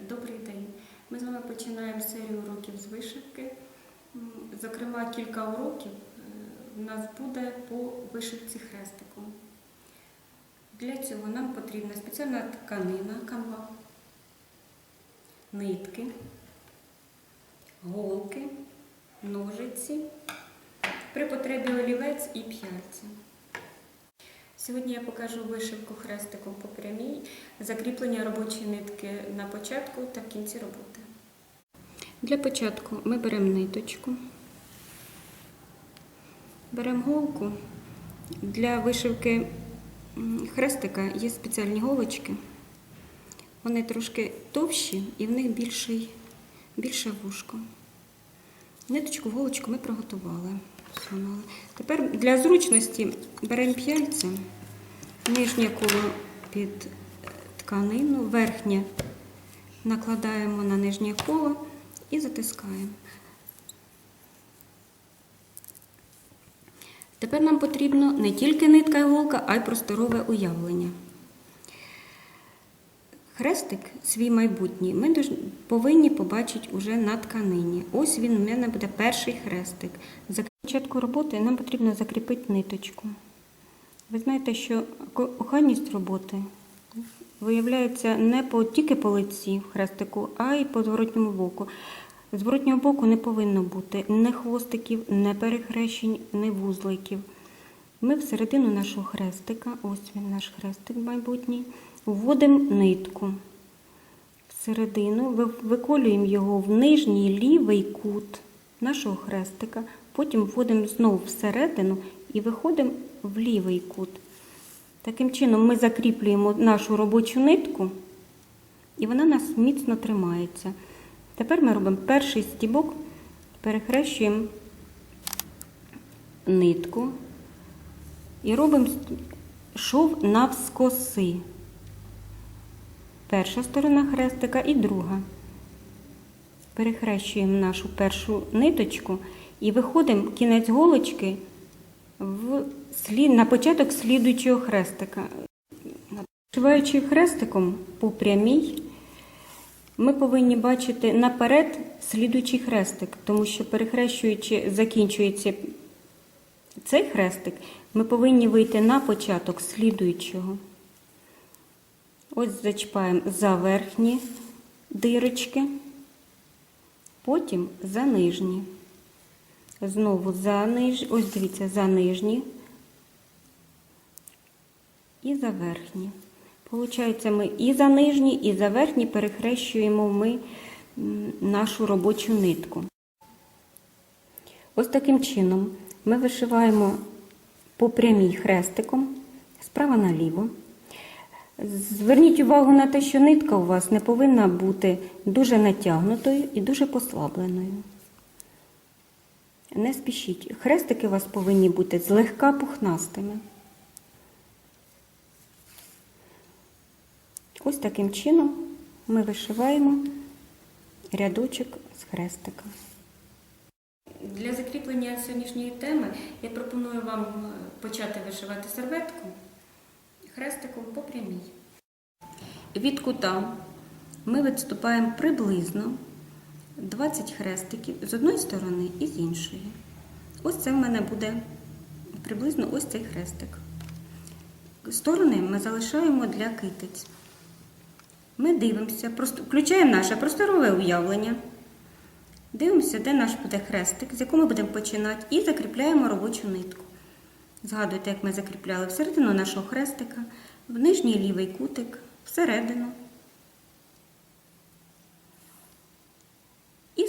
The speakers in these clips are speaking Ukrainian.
Добрий день. Ми з вами починаємо серію уроків з вишивки. Зокрема, кілька уроків е, у нас буде по вишивці хрестиком. Для цього нам потрібна спеціальна тканина, канва, нитки, голки, ножиці, при потребі олівець і п'яльця. Сьогодні я покажу вишивку хрестиком по прямій, закріплення робочої нитки на початку та в кінці роботи. Для початку ми беремо ниточку, беремо голку. Для вишивки хрестика є спеціальні голочки. Вони трошки товщі і в них більший, більше вушко. Ниточку, голочку ми приготували. Тепер для зручності беремо п'яльце, нижнє коло під е, тканину, верхнє накладаємо на нижнє коло і затискаємо. Тепер нам потрібно не тільки нитка і голка, а й просторове уявлення. Хрестик свій майбутній ми повинні побачити уже на тканині. Ось він у мене буде перший хрестик. За початку роботи нам потрібно закріпити ниточку. Ви знаєте, що охайність роботи виявляється не по, тільки по лиці хрестику, а й по зворотньому боку. Зворотнього боку не повинно бути ні хвостиків, ні перехрещень, ні вузликів. Ми всередину нашого хрестика, ось він наш хрестик майбутній, вводимо нитку. Всередину виколюємо його в нижній лівий кут нашого хрестика, потім вводимо знову всередину і виходимо в лівий кут. Таким чином ми закріплюємо нашу робочу нитку, і вона нас міцно тримається. Тепер ми робимо перший стібок, перехрещуємо нитку і робимо шов навскоси. Перша сторона хрестика і друга. Перехрещуємо нашу першу ниточку і виходимо кінець голочки в слід, на початок слідуючого хрестика. Вишиваючи хрестиком по прямій, ми повинні бачити наперед слідуючий хрестик, тому що перехрещуючи, закінчується цей хрестик, ми повинні вийти на початок слідуючого. Ось зачіпаємо за верхні дирочки, потім за нижні. Знову за нижні, ось дивіться, за нижні і за верхні. Получається, ми і за нижні, і за верхні перехрещуємо ми нашу робочу нитку. Ось таким чином ми вишиваємо по прямій хрестиком справа наліво. Зверніть увагу на те, що нитка у вас не повинна бути дуже натягнутою і дуже послабленою. Не спішіть. Хрестики у вас повинні бути злегка пухнастими. Ось таким чином ми вишиваємо рядочок з хрестика. Для закріплення сьогоднішньої теми я пропоную вам е, почати вишивати серветку хрестиком по прямій. Від кута ми відступаємо приблизно 20 хрестиків з одної сторони і з іншої. Ось це в мене буде приблизно ось цей хрестик. Сторони ми залишаємо для китиць. Ми дивимося, включаємо наше просторове уявлення. Дивимося, де наш буде хрестик, з якого ми будемо починати, і закріпляємо робочу нитку. Згадуйте, як ми закріпляли всередину нашого хрестика, в нижній лівий кутик, всередину.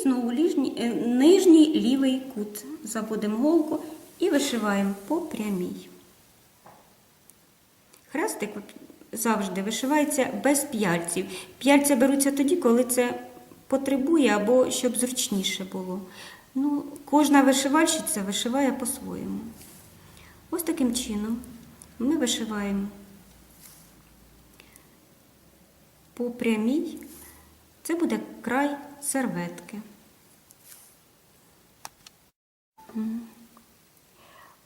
Знову ліжній, е, нижній лівий кут. Заводимо голку і вишиваємо по прямій. Хрестик завжди вишивається без п'яльців. П'яльця беруться тоді, коли це потребує або щоб зручніше було. Ну, кожна вишивальщиця вишиває по-своєму. Ось таким чином ми вишиваємо по прямій. Це буде край серветки.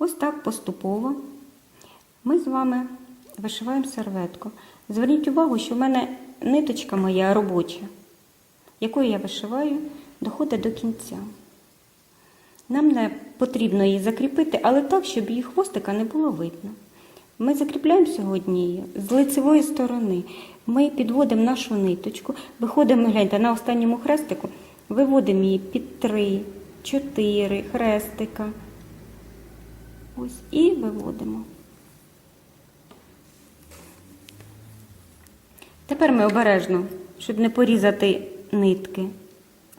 Ось так поступово ми з вами вишиваємо серветку. Зверніть увагу, що в мене ниточка моя робоча якою я вишиваю, доходить до кінця. Нам не потрібно її закріпити, але так, щоб її хвостика не було видно. Ми закріпляємо сьогодні її з лицевої сторони. Ми підводимо нашу ниточку, виходимо, гляньте, на останньому хрестику, виводимо її під три, чотири хрестика. Ось і виводимо. Тепер ми обережно, щоб не порізати нитки,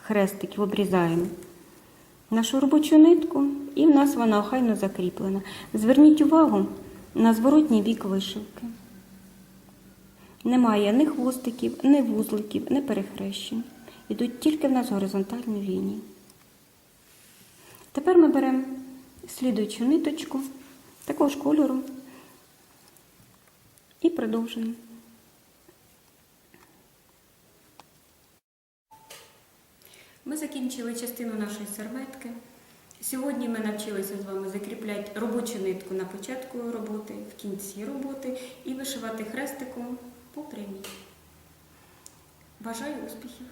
хрестиків, обрізаємо нашу робочу нитку, і в нас вона охайно закріплена. Зверніть увагу на зворотній бік вишивки. Немає ні хвостиків, ні вузликів, ні перехрещень. Ідуть тільки в нас горизонтальні лінії. Тепер ми беремо слідуючу ниточку такого ж кольору і продовжуємо. Ми закінчили частину нашої серветки. Сьогодні ми навчилися з вами закріпляти робочу нитку на початку роботи, в кінці роботи і вишивати хрестиком по прямій. Бажаю успіхів!